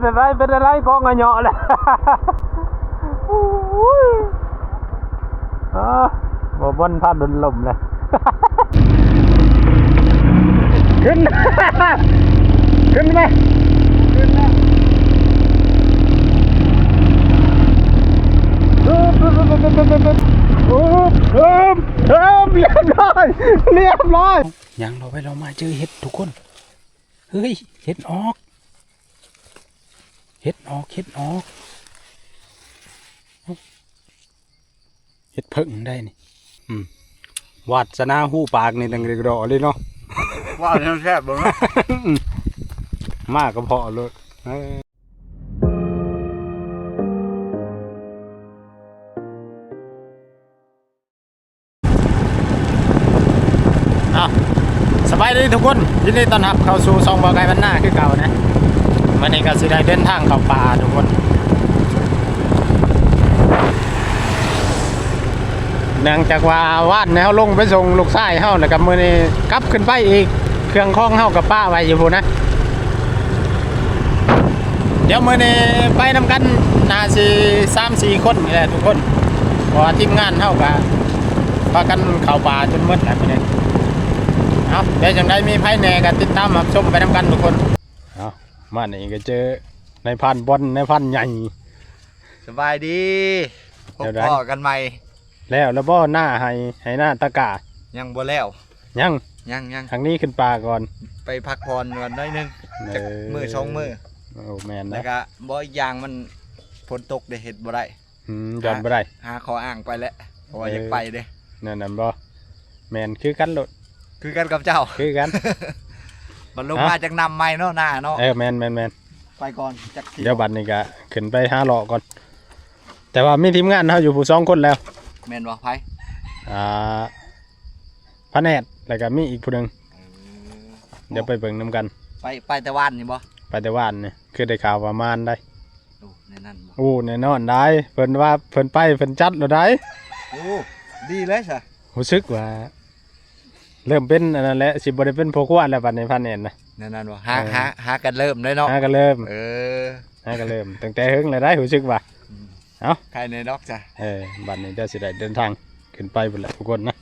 เป็นไรเป็นอะไรกองเงาะเลยบ่บนพาดุนลมเลยขึ้น ขึ้นไหมขึ้นแล้วโอ้เอิมเอิมเรียบร้อยเรียบร้อยยังเราไปเรามาเจอเห็ดทุกคน เฮ้ย เห็ดออก เห็ดออกเห็ดออกเห็ดเพิ่งได้นี่อืมวาสนาหูปากนี่ดังเรียกรอเลยเนาะว่าเนื้อแซ่บบ่เนาะมากก็พอเลยเออเอาสบายดีทุกคน ยินดีต้อนรับเข้าสู่ซองบอไก่บ้านหน้าคือเก่านะ วันนี้ก็สิได้เดินทางเข้าป่าทุกคนเนื่องจากว่าว่านเนี่ยเขาลงไปส่งลูกชายเฮาแล้วกับมือนี้กลับขึ้นไปอีก เครื่องคล้องเฮากับป้าไว้อยู่พูนนะ เดี๋ยวมือนี้ไปนำกันนาสีสามสี่คนนี่แหละทุกคนเพราะทีมงานเฮากับพากันเข้าป่าจนมืดแล้วมื้อนี้เอาเดี๋ยวจังได้มีไพ่แหน่กันติดตามรับชมไปนำกันทุกคน เอามานี่ก็เจอในพันบอลในพันใหญ่ สบายดีพบเดี๋ยวได้พ่อกันใหม่ แล้วแล้วบ่หน้าให้ให้หน้าตะกายังบ่แล้ว ยังยังยังทางนี้ขึ้นป่าก่อนไปพักผ่อนวันน้อยหนึงจักมือสองมือโอ้แมนแล้นะวก็บ่อีกอย่างมันฝนตกได้เฮ็ดบ่ได้ อืมยอดบ่ได้ หาขออ้างไปแล้วเพราะว่าเอออ อยากไปเด้นั่นน่ะบ่แมนคือกันโลดคือกันกับเจ้า คือกัน มันลงฮะมาจากนำใหม่เนาะหน้าเนาะเออแมนแมนแมนไปก่อนจักสิเดี๋ยวบัดนี้ก็ขึ้นไปหาเลาะก่อน แต่ว่ามีทีมงานเฮาอยู่ผู้สองคนแล้วแม่นบ่ไผอ่าพระแนดแล้วก็มีอีกผู้หนึงเดี๋ยวไปเบิ่งนํกัน ไปไปแต่วันนี่บ่ไปแต่ว่านนี่คือได้ข่าวประมาณได้โอ้ในนั้นบ่โอ้แน่นอนได้เพิ่นว่าเพิ่นไปเพิ่นจัดแล้วได้โอ้ดีเลยซะรู้สึกว่า เริ่มเป็นอันนั้นแหละสิบ่ได้เป็นพวกวานแล้วบัดนี้พระแนดนะในนั้นบ่หาเออ หาหากันเริ่มเลยเนาะฮาก็เริ่มเออฮาก็เริ่มตั้งแต่หึงแล้วได้รู้สึกว่า เอ้า ใครในดอกจ้ะเออบัดนี้เดี๋ยวสิได้เดินทางขึ้นไปพุ่นแหละทุกคนนะ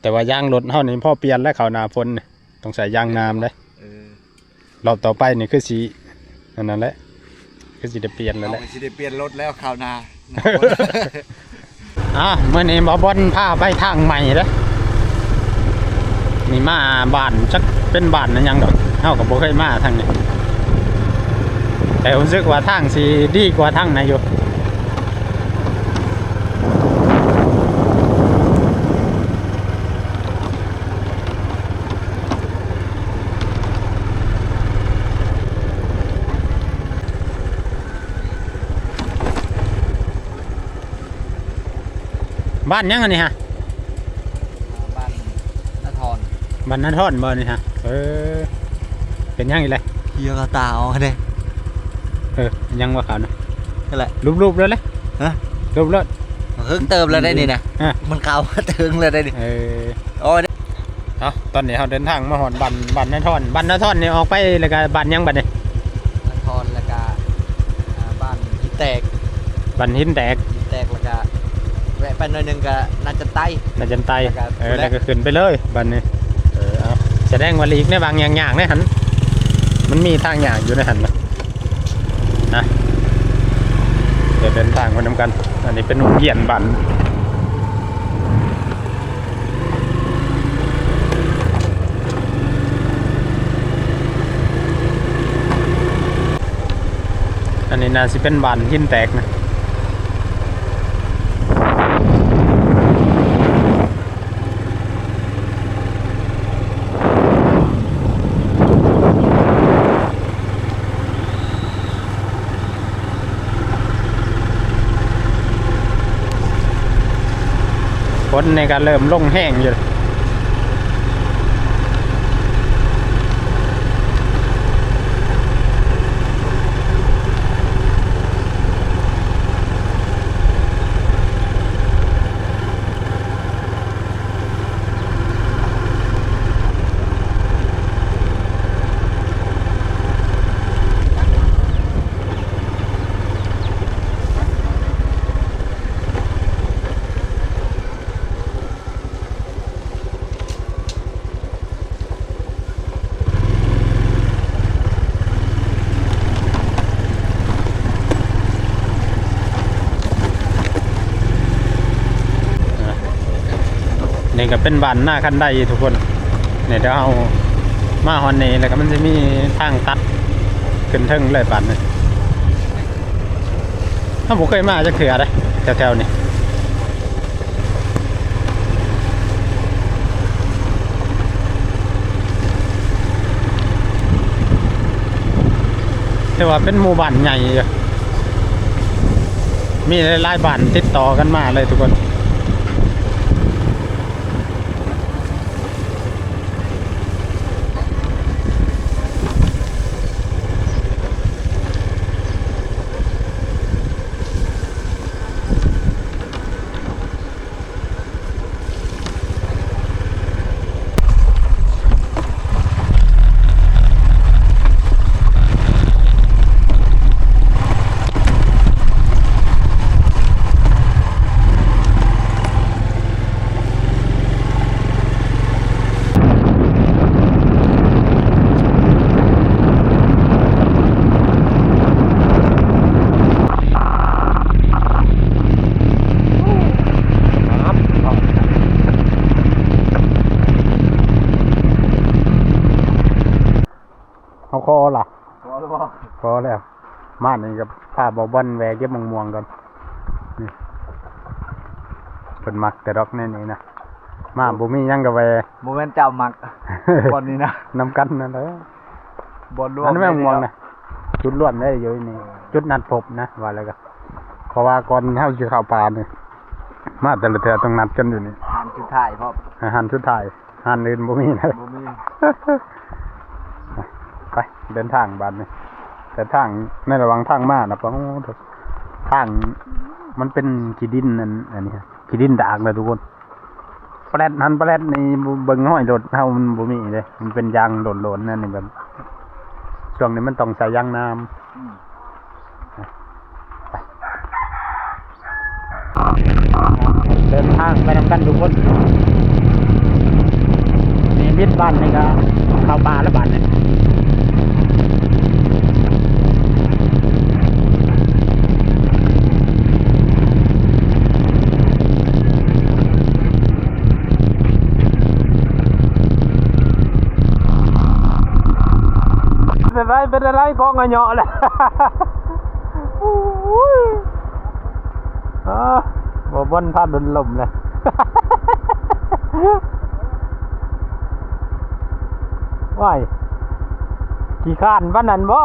แต่ว่ายางรถเฮานี่พ่อเปลี่ยนแล้วเขาหนาฝนนี่ต้องใส่ยางน้ำได้เออรอบต่อไปนี่คือสีอันนั้นแหละคือสีได้เปลี่ยนแล้วเราแหละ ไปสิได้เปลี่ยนรถแล้วคราวหน้าอะเมื่อนี้บอบอลพาไปทางใหม่เด้อ นี่มาบ้านจักเป็นบ้านนั่นยังดอกเฮาก็บ่เคยมาทางนี้ แต่รู้สึกว่าทางสีดีกว่าทางไหนอยู่บ้านยังอันนี้ฮะ บ้านนาทร บ้านนันทอนบ่นี่ฮะเออเป็นยังอีกเลยเฮียกตาอ๋อเด้เออยังว่าเขานะนั่นแหละ รูปๆแล้วเลยฮะ รูปแล้ว เพิ่งเติมแล้วได้นี่นะอะ มันเก่าถึงแล้วได้นี่เออโอ้ยเอาตอนนี้เราเดินทางมาหอนบ้านบ้านนันทอนบ้านนันทอนนี่ออกไปแล้วก็บ้านยังบ้านนี่นาทรแล้วก็อ่าบ้านหินแตกบ้านหินแตกหินแตกแล้วก็แวะไปหน่อยหนึงก็น่าจะใต้นาจันไตแล้วก็ เออแล้แล้ววก็ขึ้นไปเลยบ้านนี้เออเอา แสดงว่าลีกในบางอย่างอย่างในหันมันมีทางอย่างอยู่ในหันนะนะเดี๋ยวเดินทางไปน้ำกัน อันนี้เป็นโรงเรียนบ้านอันนี้น่าสิเป็นบานหินแตกนะ นในการเริ่มลงแห้งอยู่ ก็เป็นบ้านหน้าคันได้ทุกคนเนี่ยเดี๋ยวเอามาฮอนนี่แล้วก็มันจะมีทางตัดขึ้นเทิงเลยบ้านนี่ถ้าผมเคยมาจะเถื่อได้แถวๆนี่แต่ว่าเป็นหมู่บ้านใหญ่มีหลายๆบ้านติดต่อกันมาเลยทุกคน เอาคอล่ะ พอหรือเปล่า พ อแล้ว มานี่กับพาบอบอลแวะเก็บมะม่วงก่อนนี่เป็นมักแต่ดอกแน่นี่นะมาบุมีหยังกับแวโมเมนต์เจ้ามักบอลนี้นะนำกันนั่นแหละบอลรวมอันนี้นแม่งม่วงนะจุดร่วมได้อยู่นี่จุดนัดพบนะว่าแล้วก็เพราะว่าก่อนเข้าสิเข้าป่านี่มาแต่ละเทือต้องนัดกันอยู่นี่ทานสุดท้ายพ่ออาหารสุดท้ายอาหารอื่นบ่มีนะบ่มีไปเดินทางบ้านนี่ แต่ทางในระหว่างทางมานะปะโอ้โถทางมันเป็นขีดินนั่นอันนี้ครับขี้ดินดากเลยทุกคนแปลดหันแปลดนี่บ่เบิ่งห้อยรถเฮามันบ่มีเลยมันเป็นยางโหลนๆนั่นนี่แบบช่วงนี้มันต้องใส่ยางน้ำเดินทางไปทำกันทุกคนนี่มิดบ้านนี่ก็เข้าป่าแล้วบ้านเนี่ย เป็นอะไรกองเหาะเลยอ่าบ่บนพาดนลมเลยว้ายกี่ข้านบ้านนั้นบ่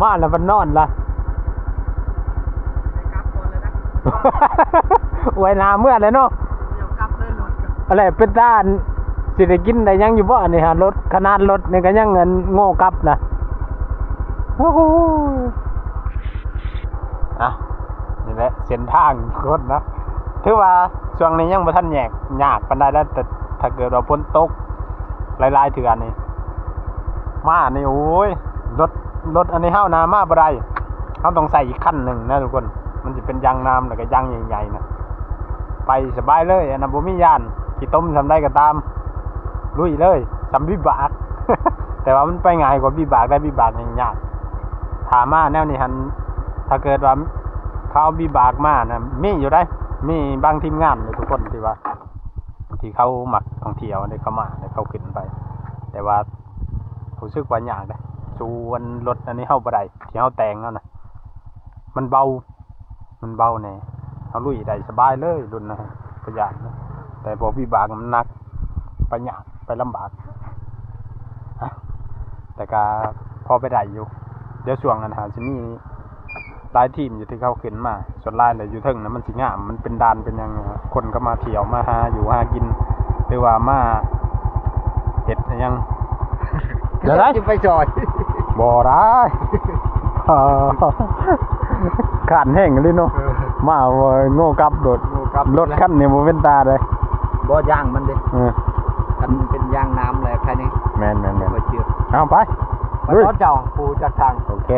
มาแล้วมันนอนละกลับก่อนละไว้นาเมื่อเลยเนาะอะไรเป็นด้านสิได้กินได้ยังอยู่บ่อันนี้ฮะรถขนาดรถนี่ก็ยังเงินโง่กลับนะ อ้โหอะนี่แหละเส้นทางรถนะถือว่าช่วงนี้ยังบ่ทันแยกยากปานใดแล้วแต่ถ้าเกิดว่าฝนตกหลายๆเถื่อนนี่มานี่โอ้ยรถรถอันนี้เฮานามาบ่ได้เฮาต้องใส่อีกคันหนึ่งนะทุกคน มันจะเป็นยางน้ำแล้วก็ยางใหญ่ๆนะไปสบายเลยอันนั้นบ่มียานขี่ต้มทำได้ก็ตามลุยเลยสำวิบาก แต่ว่ามันไปง่ายกว่าวิบากได้วิบากยาก ถามมาแนวนี้หันถ้าเกิดว่าเขาเอาวิบากมานะมีอยู่ได้ มีบางทีมงานเลยทุกคนที่ว่า ที่เขาหมักท่องเที่ยวได้เขามาได้เขาขึ้นไป แต่ว่ารู้สึกว่ายากเลยส่วนรถอันนี้เข้าบ่ได้ที่เขาแต่งแล้วนะมันเบา มันเบาแน่เขาลุยได้สบายเลยรุ่นนะประหยัดนะแต่พอวิบากมันหนักไปยากไปลำบากแต่ก็พอไปได้อยู่ เดี๋ยวช่วงนั้นหาจะมีหลายทีมอยู่ที่เขาขึ้นมา ส่วนหลายเลยอยู่เทึงนะมันสิงามมันเป็นดานเป็นหยังไงวะคนก็มาเที่ยวมาหาอยู่หากินหรือว่ามาเห็ดอิหยังเดี๋ยวนะจะไปจอยบ่ได้เออขานแห้งเลยเนาะมาว่าโง่กลับโดดโง่กลับรถคันนี้บ่เป็นตาเลยบ่ย่างมันเด้เออคันเป็นยางน้ำเลยแค่นี้แม่นแม่นแม่นบ่เชื่อเอาไป ไปรถเจ้าปูจากทาง โอเค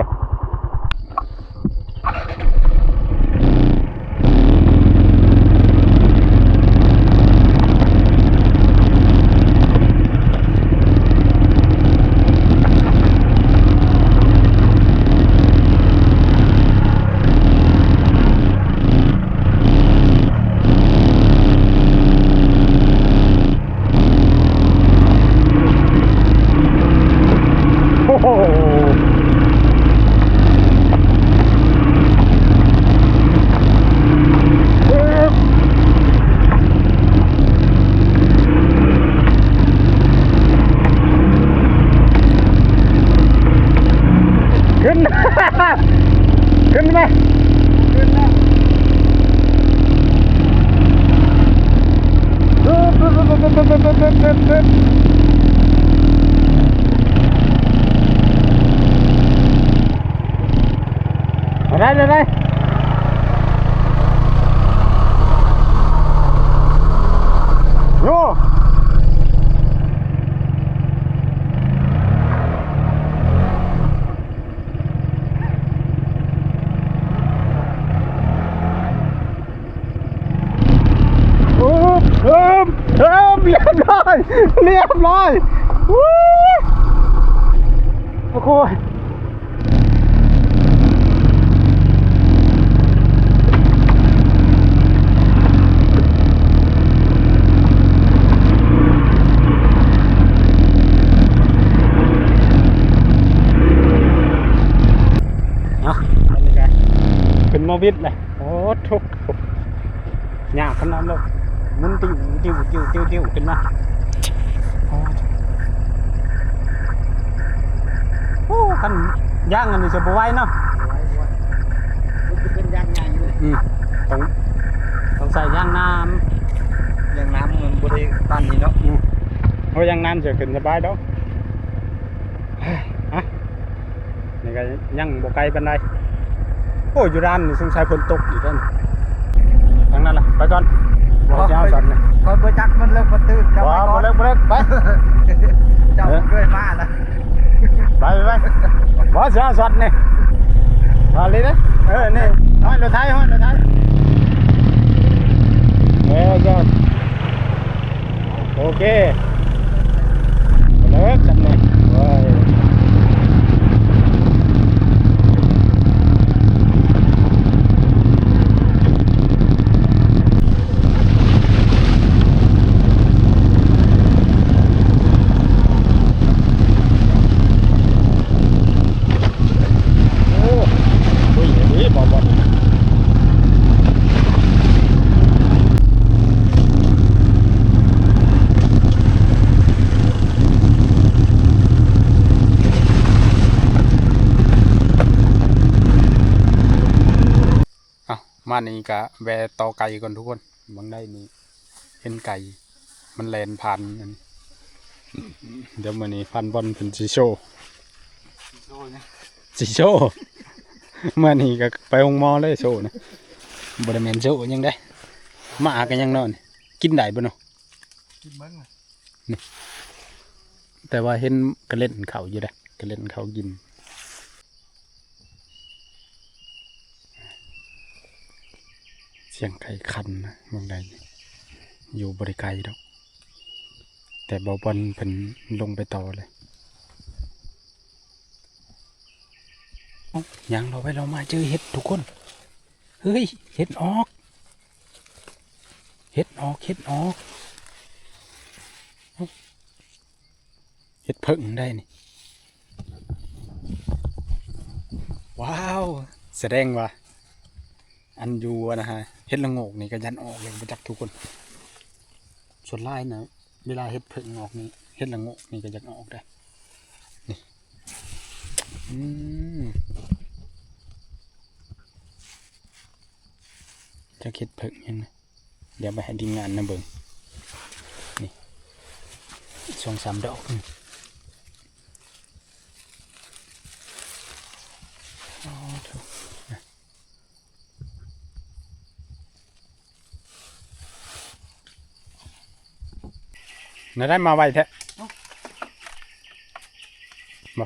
Bye, bye, bye. เป็นโมบิดเลยโอ้ทุกหยาบขนาดเลยหมุนติ้วติ้วติ้วติ้วติ้วขึ้นมาโอ้คันย่างอันนี้จะบไหวเนาะมันเป็นยางใหญ่เลยอืมต้องต้องใส่ย่างน้ยางน้ำมันบริตันนี่เนาะำอืมเพราะย่างน้ำจะขึ้นสบายดอกเฮ้ยอะนี่ก็ยังบกไกลปานใด โอ้อยู่ร้านนี่สงสัยฝนตกอยู่ด้านทางนั้นล่ะไปก่อนบอกจะเอาสันนะคอยบจักมันเลิกมาตื่นเจ้าว้าวไปบ่ก่อนเลิกบ่เลิกไปเจ้าด้วยมานะไปไปไปบอสเอาสัตว์นี่มาเลยนะเออนี่ห้อยรถไทยห้อยรถไทยเออก็โอเคเลิกจันนี่โอ้ยโอ้ดูอย่างนี้บอบอลอะมา นี่กะแวะต่อไก่ก่อนทุกคนบางได้นี่เห็นไก่ มันแลนผ่านอันนี้เดี๋ยวมื้อนี้พันบอลเป็นสีโชว์สิโชว์เมื่อนี้ก็ไปหงหมอเลยโชว์นะบริเวณโชว์ยังได้หมากันยังนอน กินได้บ่เนาะกินมึงอะแต่ว่าเห็นกระเล่นเขาอยู่ได้กระเล่นเขากิน เสียงไก่คันนะเมืองใดอยู่บริไกลดอก แต่บอบอลเพิ่นลงไปต่อเลยเอ้ายังเราไปเรามาเจอเห็ดทุกคน เฮ้ย เห็ดออก เห็ดออก เห็ดออก เห็ดเพิ่งได้นี่ ว้าว แสดงว่า อันยูอะนะฮะเห็ดละโงกนี่ก็ยันออกเลยมาจากทุกคน ส่วนลายนะเวลาเห็ดเพิ่งออกนี่เห็ดละโงกนี่ก็ยันออกได้นี่อืมจะเห็ดเพิ่งยังเดี๋ยวไปให้ทีมงานนะเบิ่งนี่สองสามดอกนี่อ๋อถูก น่าได้มาไวแท้บ่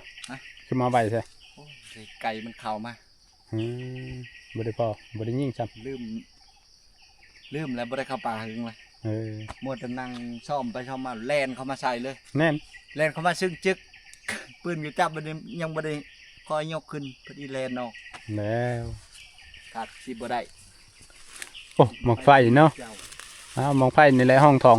คือมาไวแท้โอ้ยไก่มันเข้ามาอืมบ่ได้พอบ่ได้ยิ่งซ้ลืมลืมแล้วบ่ได้เข้าป่าหึงเลยำเออมัวแต่นั่งซ่อมไปซ่อมมาแล่นเข้ามาใส่เลยแน่นแล่นเข้ามาซึ่งจึกปืนอยู่จับบ่ได้ยังบ่ได้คอยยกขึ้นพอดีแล่นออกแล้วขาดสิบ่ได้โอ้หมอกไฟเนาะเจ้าอ้าวหมอกไฟนี่แหละห้องทอง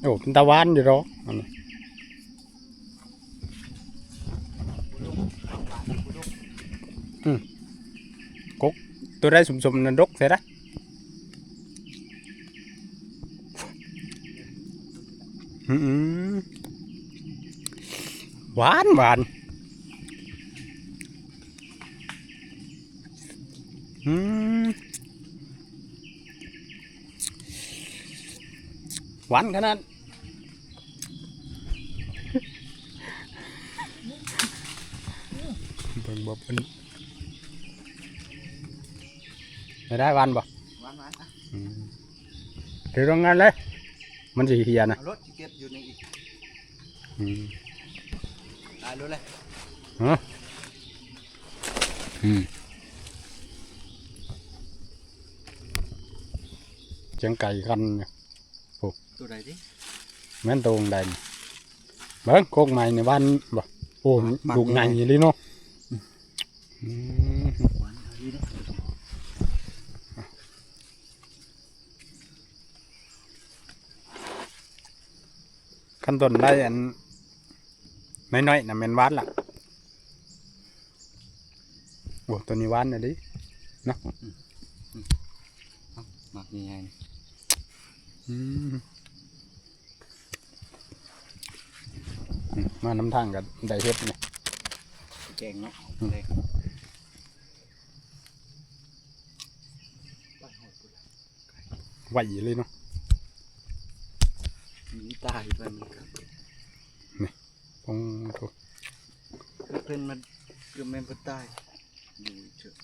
โก้ยโก้ยอืมโอ้เป็นตาหวานอยู่หรอกอันนี้อืมกกตัวได้สมๆนั่นดกเสียละอืมหวานหวานอืมหวานขนาด เบิ่งบ่เป็นไม่ได้หวานบ่หวานหวานอะอืมเดี๋ยวโรงงานเลย มันสิเฮียนะเอารถที่เก็บอยู่ในอีกอืมตายรู้เลยอืมเจียงไก่กันเนี่ยตัวใดดิแม่นตรงใดนี่เบิ้งโคกใหม่ในบ้านบ่โอ้ลูกใหญ่เลยเนาะ ขั้นต้นได้อันน้อยๆน่ะแม่นวานล่ะโอ้ตัวนี้วานน่ะดิหมักยังไงมาน้ำทางกันได้เฮ็ดนี่ยแกงเนาะ อืม แกง ไหวเลยเนาะมีตายไปนี่ครับปงโถคือเพิ่นมันเกือบแม่นเพิ่นตายอยู่เฉย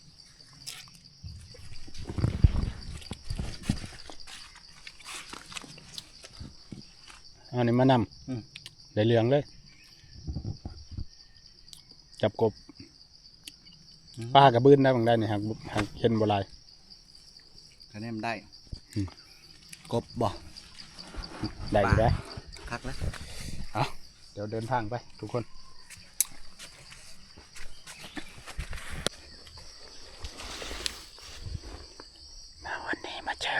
อันนี้มานำได้เหลืองเลย จับกบป้ากระบื้นได้บางได้นี่หักหักเห็นบ่หลายคะแนนได้อืม กบบ่ได้อยู่ได้คักแล้วเดี๋ยวเดินทางไปทุกคน มาวันนี้มาเจอ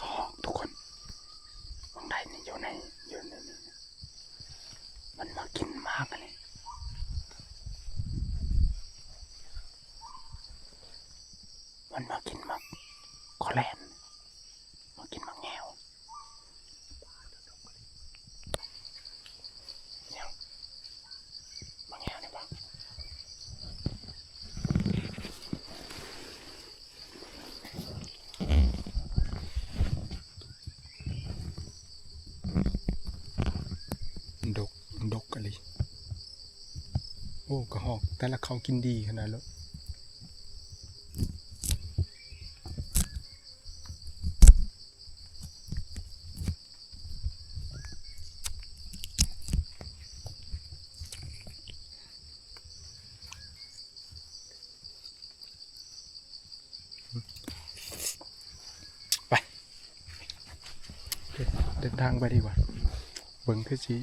ของทุกคนบางได้นี่อยู่ในอยู่ในนี้มันมากินมากอันนี้มันมากินมักคอแลนมากินมักแงว บางอย่างนี่ปะดก ดกอะไรโอ้กระ หอก แต่ละเขากินดีขนาดแล้วเดินทางไปดีกว่า เบิ่งคือสิ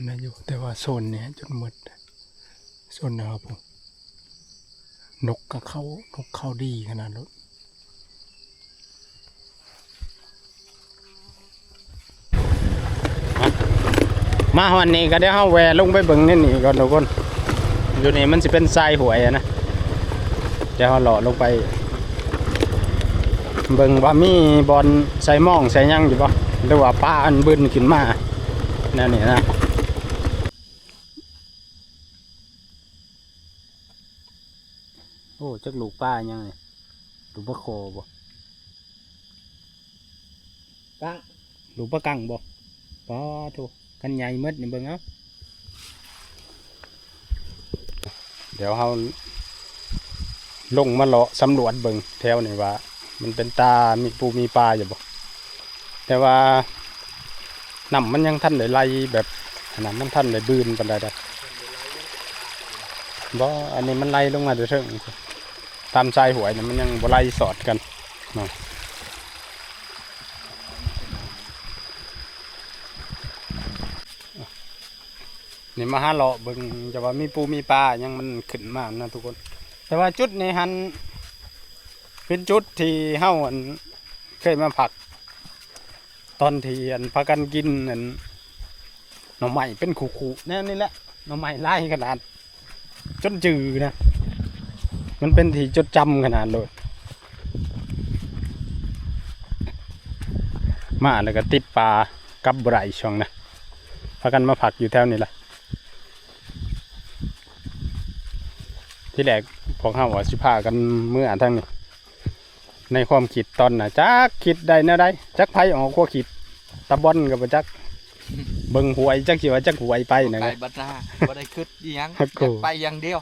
อันนั้นอยู่ แต่ว่าโซนเนี้ยจนหมดโซนนะครับผมนกกับเขานกเข้าดีขนาดนั้นมาวันนี้ก็เดี๋ยวเฮาแวะลงไปเบิ่งนี่นี่ก่อนทุกคนอยู่นี่มันสิเป็นทรายหวยอะนะเดี๋ยวเฮาเลาะลงไป เบิ่งว่ามีบอลใส่ม่องใส่ยังอยู่บ่หรือว่าป้าอันบึนขึ้นมานั่นนี่นะโอ้ จักลูกป้ายังไงลูกปลาโคบ่กังลูกปลากังบ่ป้าโถูกันใหญ่หมดนี่เบิ่งเอาเดี๋ยวเฮาลงมาเลาะสำรวจเบิ่งแถวนี่ว่า มันเป็นตามีปูมีปลาอยู่บ่แต่ว่าน้ำมันยังท่านได้ไหลแบบขนาดมันท่านได้บืนปานใดได้บ่อันนี้มันไหลลงมาแต่เทิง ตามชายหวยนี่มันยังบ่ไหลสอดกันเนาะนี่มาหาเลาะเบิ่งจะว่ามีปูมีปลายังมันขึ้นมานะทุกคน แต่ว่าจุดในหันเป็นจุดที่เฮาอันเคยมาผัก ตอนที่อันพากันกินอันหน่อไม้เป็นขู่ๆแน่นี่แหละหน่อไม้ไล่ขนาดจนจือนะ มันเป็นที่จดจำขนาดเลยมาแล้วก็ติดปลากับไบรช่องนะพากันมาผักอยู่แถวนี้แหละที่แรกพวกเขาว่าสิพากันเมื่อทั้งนี้ในความคิดตอนน่ะจักคิดได้แนวใดจักไผออกก็คิดตะบอนกับบ่จักเบิ่งหวยจักสิว่าจักหวยไปนะไปครับบัดหน้าบ่ได้คิดอีหยังครับอยากไปอย่างเดียว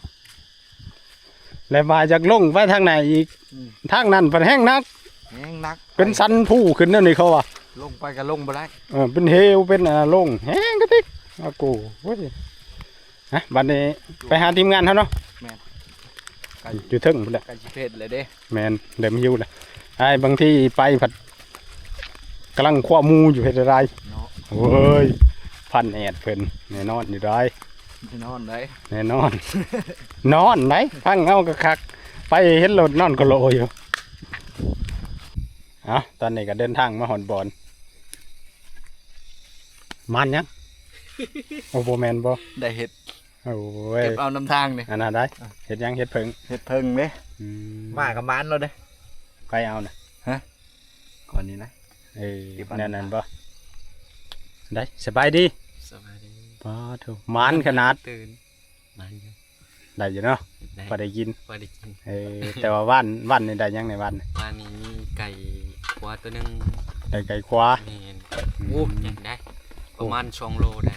แล้วมาจากลงไปทางไหนอีกอืมทางนั้นเป็นแห้งนัก แห้งนักเป็นสันผู้ขึ้นนั่นนี่เขาว่าลงไปก็ลงบ่ได้เออเป็นเฮวเป็นอะไรลงแห้งกระติกอากูเว้ยฮะบัดนี้ไปหาทีมงานเขาเนาะไก่อยู่เทึ่งพุ่นแหละไก่สิเพชรเลยเด้แมนเดิมหิวแหละไอ้บางที่ไปผัดกำลังคว้าหมูอยู่เฮ็ดอะไรเนาะโอ้ยพันแอดเพิ่นแน่นอนอยู่ได้สิ นอนได้แน่นอน นอนไหนพังเงากะคัก ไปเห็นรถนอนก็โลอยู่เอะตอนนี้ก็เดินทางมาหอนบอนมันยังโอ้โบแมนบ่ได้เห็ดโอ้ยเก็บเอานำทางนี่อันนั้นได้เห็ดยังเห็ดเพิงเห็ดเพิ่งเด้อืมากับมันแล้วเด้ไปเอานะก่อนนี้นะเออเก็บอันแน่นอนบ่ได้สบายดีสวัสดี ป้าเถอะมันขนาดตื่นมันอยู่ได้อยู่เนาะได้พอได้กินพอได้กินเออแต่ว่าวันวันนี่ได้ยังในวันนี่วันนี้มีไก่ขวาตัวหนึงได้ไก่ควา แม่นอืมโอ้ยังได้ ประมาณสองโลได้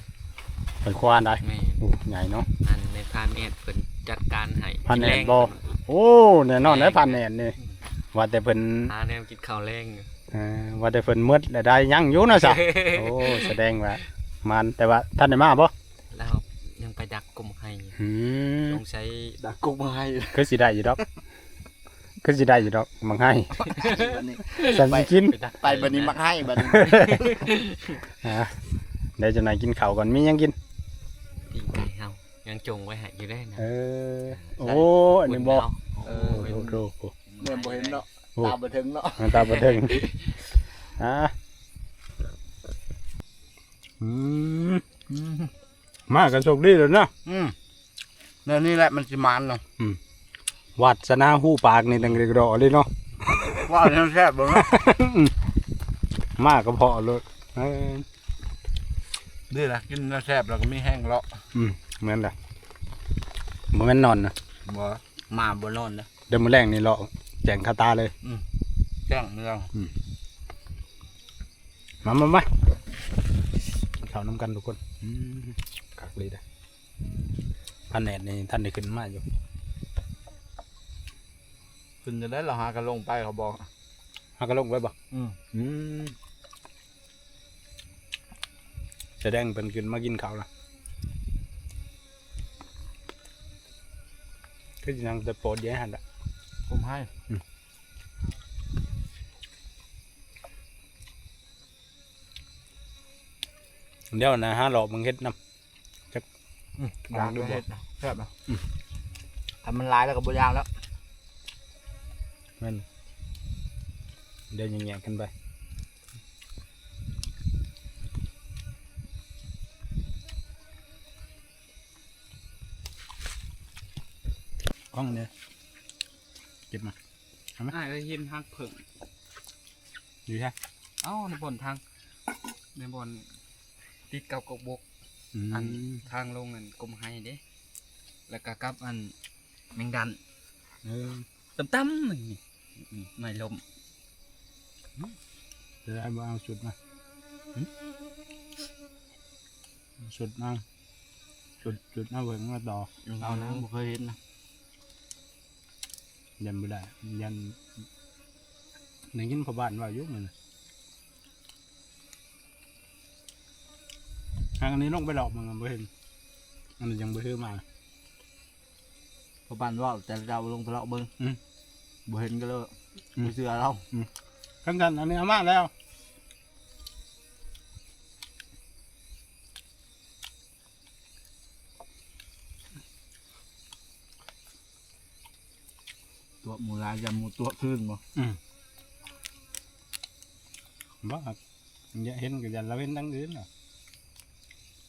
ไก่ควาได้แม่นโอ้ใหญ่เนาะ อันในพานเอ็ดเพิ่นจัดการให้พันแอดกิแรงบ่ โอ้แน่นอนได้พันแน่นนี่ว่าแต่เพิ่นหาแนวกินข้าวแรงอยู่ เอ่อว่าแต่เพิ่นมืดแล้วได้ยังอยู่เนาะซะ โอ้แสดงว่า มันแต่ว่าท่านได้มาบ่แล้วยังไปดักกลุ่มให้อยู่อืมต้องใช้ดักกุกมาให้คือสิได้อยู่ดอกคือสิได้อยู่ดอกมังให้บัดนี้สันสิกินไปดักไปบัดนี้มักให้บัดนี้อะเดี๋ยวจะไหนายกินข้าวก่อนมีหยังกิน ปีกไก่เฮายังจงไว้ให้อยู่ได้นะเออ โอ้อันนี้บ่เอโอ้อโหโอ้โหเมื่อบ่เห็นเนาะโอ้ตาบ่ถึงเนาะมันตาบ่ถึงอะอื มมากันโชคดีเลยเนาะอืมแล้วนี่แหละมันสิมันเนาะวัดสนาหูปากนี่ตั้งแต่รอเลยเนาะว่าจังแซ่บบ่เนาะมาก็พอเลยเออนี่ล่ะกินแล้วแซ่บแล้วก็มีแห้งเลาะอืมเหมือนแหละบ่แม่นนอนนะบ่มาบ่นอนนะเดิมมื้อแรงนี่เลาะแจงคาตาเลยแจ้งเมืองมามามา กินข้าวน้ำกันทุกคนอืมคักเลยนะพันแหนดนี่ท่านได้ขึ้นมาอยู่ขึ้นจะได้เราหากันลงไปเขาบอกหากระลงไว้บ่อืมอืมแสดงเป็นขึ้นมากินข้าวละคือสินังแต่โปรดแย่หันละผมให้ เดี๋ยวนะฮะหลอกมึงเฮ็ดนยางด้วยเฮ็ดนะแซ่บนะถ้ามันลายแล้วก็บ่ยางแล้วำแม่นเดี๋ยวยังแยกกันไปกล้องเนี่ยเก็บมาอ่าได้ยินทางเพิ่งอยู่ใช่เอ้าในบนทางในบน ติดกับกบกอืมอันทางลงอันกลมไฮเด้แล้วก็กับอันแมงดันเออตั้มตั้มๆนี่นี่ไม่ลมเดี๋ยวไอ้บ้าเอาชุดมาหึเอาชุดมาชุดชุดมาเบิ่งมาต่อเอานะบ่เคยเห็นนะยันไม่ได้ยันในยินพ่อบ้านว่าอยุ่งเลยนะ อันนี้ลงไปหลอกมันบ่เห็นมันยังบ่เห็นมาพอปันว่าแต่เราลงไปหลอกเบิ้งบ่เห็นก็เลยมือเสือเราขั้นตอนอันนี้เอามาแล้วตัวมูลายยำมูตัวพื้นบ่บ้าอย่าเห็นกับยันเราเห็นทั้งอื่นอะ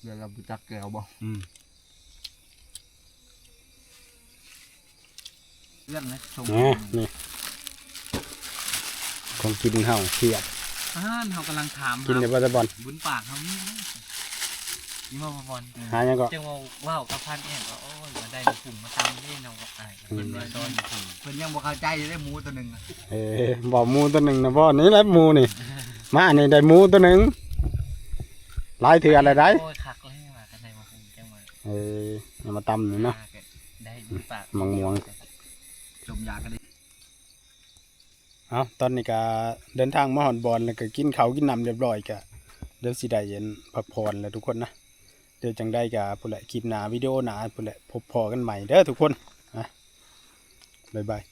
เดี๋ยวเราไปจักแก้วบ่อืมเรื่องนะชมอ๋อนี่ของกินเฮาเทียบอ่านเฮากำลังถามกินได้บ่ตะบอลบุญปากเฮานี่นี่มาบอลหาหยังก็จังว่าว้าวกับพันแอนก็โอ้ยมาได้มาปุ่มมาตำเล่นเอากับอ้ายอืมเพิ่นว่าตอนปุ่มเพิ่นยังบ่เข้าใจได้หมูตัวหนึงอะเอ้บ่หมูตัวหนึงนะบ่นี่แหละหมูนี่มาอันนี้ได้หมูตัวหนึงหลายเถื่ออะไรได้ ยอย่ามาตำนี่เนาะได้บุญปากมังม่วง ชมยากันดิเอาตอนนี้ก็เดินทางมาหอนบอลแล้วก็กินข้าวกินน้ำเรียบร้อยก็เดี๋ยวสิได้เย็นพักผ่อนแล้วทุกคนนะเดี๋ยวจังได้กับผู้นแหละคลิปหน้าวิดีโอหน้าผู้นแหละพบพอกันใหม่เด้อทุกคนนะบ๊ายบาย